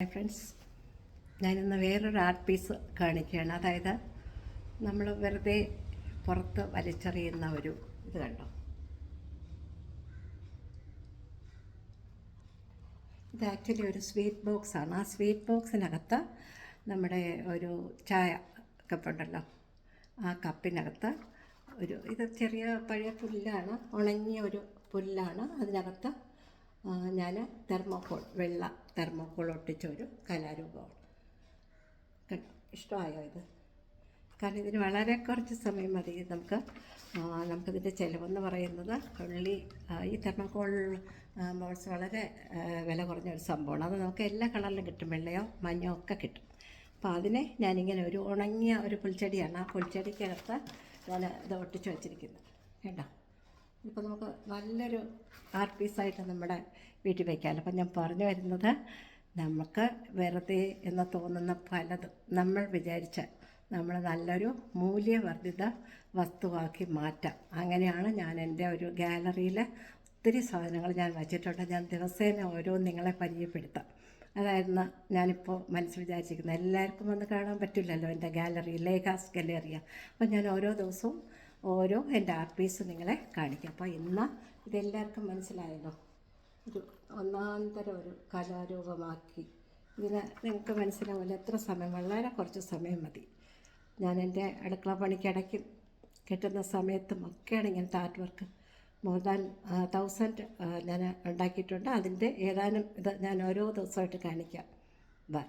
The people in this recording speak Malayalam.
ഫ്രണ്ട്സ് ഞാനിന്ന് വേറൊരു ആർട്ട് പീസ് കാണിക്കുകയാണ്. അതായത് നമ്മൾ വെറുതെ പുറത്ത് വലിച്ചെറിയുന്ന ഒരു ഇത് കണ്ടോ? ഇത് ആക്ച്വലി ഒരു സ്വീറ്റ് ബോക്സ് ആണ്. ആ സ്വീറ്റ് ബോക്സിനകത്ത് നമ്മുടെ ഒരു ചായ കപ്പുണ്ടല്ലോ ആ കപ്പിനകത്ത് ഒരു ഇത് ചെറിയ പഴയ പുല്ലാണ് ഉണങ്ങിയ ഒരു പുല്ലാണ്. അതിനകത്ത് ഞാൻ തെർമോക്കോൾ വെള്ള തെർമോക്കോൾ ഒട്ടിച്ച ഒരു കലാരൂപമാണ്. ഇഷ്ടമായോ ഇത്? കാരണം ഇതിന് വളരെ കുറച്ച് സമയം മതി. നമുക്ക് നമുക്കിതിന്റെ ചിലവെന്ന് പറയുന്നത് ഉള്ളി ഈ തെർമോക്കോൾ ബോൾസ് വളരെ വില കുറഞ്ഞ ഒരു സംഭവമാണ്. അത് നമുക്ക് എല്ലാ കളറിലും കിട്ടും. വെള്ളയോ മഞ്ഞോ ഒക്കെ കിട്ടും. അപ്പോൾ അതിനെ ഞാനിങ്ങനെ ഒരു ഉണങ്ങിയ ഒരു പുൽച്ചെടിയാണ്. ആ പുൽച്ചെടിക്കകത്ത് ഞാൻ ഇത് ഒട്ടിച്ച് വെച്ചിരിക്കുന്നത്. കേട്ടോ ഇപ്പോൾ നമുക്ക് നല്ലൊരു ആർട്ട് പീസായിട്ട് നമ്മുടെ വീട്ടിൽ വയ്ക്കാമല്ലോ അപ്പം ഞാൻ പറഞ്ഞു വരുന്നത് നമുക്ക് വെറുതെ എന്ന് തോന്നുന്ന പലതും നമ്മൾ വിചാരിച്ച നമ്മൾ നല്ലൊരു മൂല്യവർദ്ധിത വസ്തുവാക്കി മാറ്റാം. അങ്ങനെയാണ് ഞാൻ എന്റെ ഒരു ഗാലറിയിൽ ഒത്തിരി സാധനങ്ങൾ ഞാൻ വച്ചിട്ടുണ്ട്. ഞാൻ ദിവസേന ഓരോ നിങ്ങളെ പരിചയപ്പെടുത്താം. അതായിരുന്നു ഞാനിപ്പോൾ മനസ്സിൽ വിചാരിച്ചിരിക്കുന്നത്. എല്ലാവർക്കും വന്ന് കാണാൻ പറ്റില്ലല്ലോ എന്റെ ഗാലറി ലേഖാസ് ഗാലറിയ അപ്പം ഞാൻ ഓരോ ദിവസവും ഓരോ എന്റെ ആർട്ട് പീസ് നിങ്ങളെ കാണിക്കാം. അപ്പോൾ ഇന്ന് ഇതെല്ലാവർക്കും മനസ്സിലായല്ലോ? ഒരു ഒന്നാന്തരം ഒരു കലാരൂപമാക്കി. ഇതിന് നിങ്ങൾക്ക് മനസ്സിലാവില്ല. എത്ര സമയം? വളരെ കുറച്ച് സമയം മതി. ഞാൻ എന്റെ അടുക്കള പണിക്കിടയ്ക്ക് കിട്ടുന്ന സമയത്തും ഒക്കെയാണ് ഇങ്ങനത്തെ art work more than thousand ഞാൻ ഉണ്ടാക്കിയിട്ടുണ്ട്. അതിന്റെ ഏതാനും ഇത് ഞാൻ ഓരോ ദിവസമായിട്ട് കാണിക്കാം. ബൈ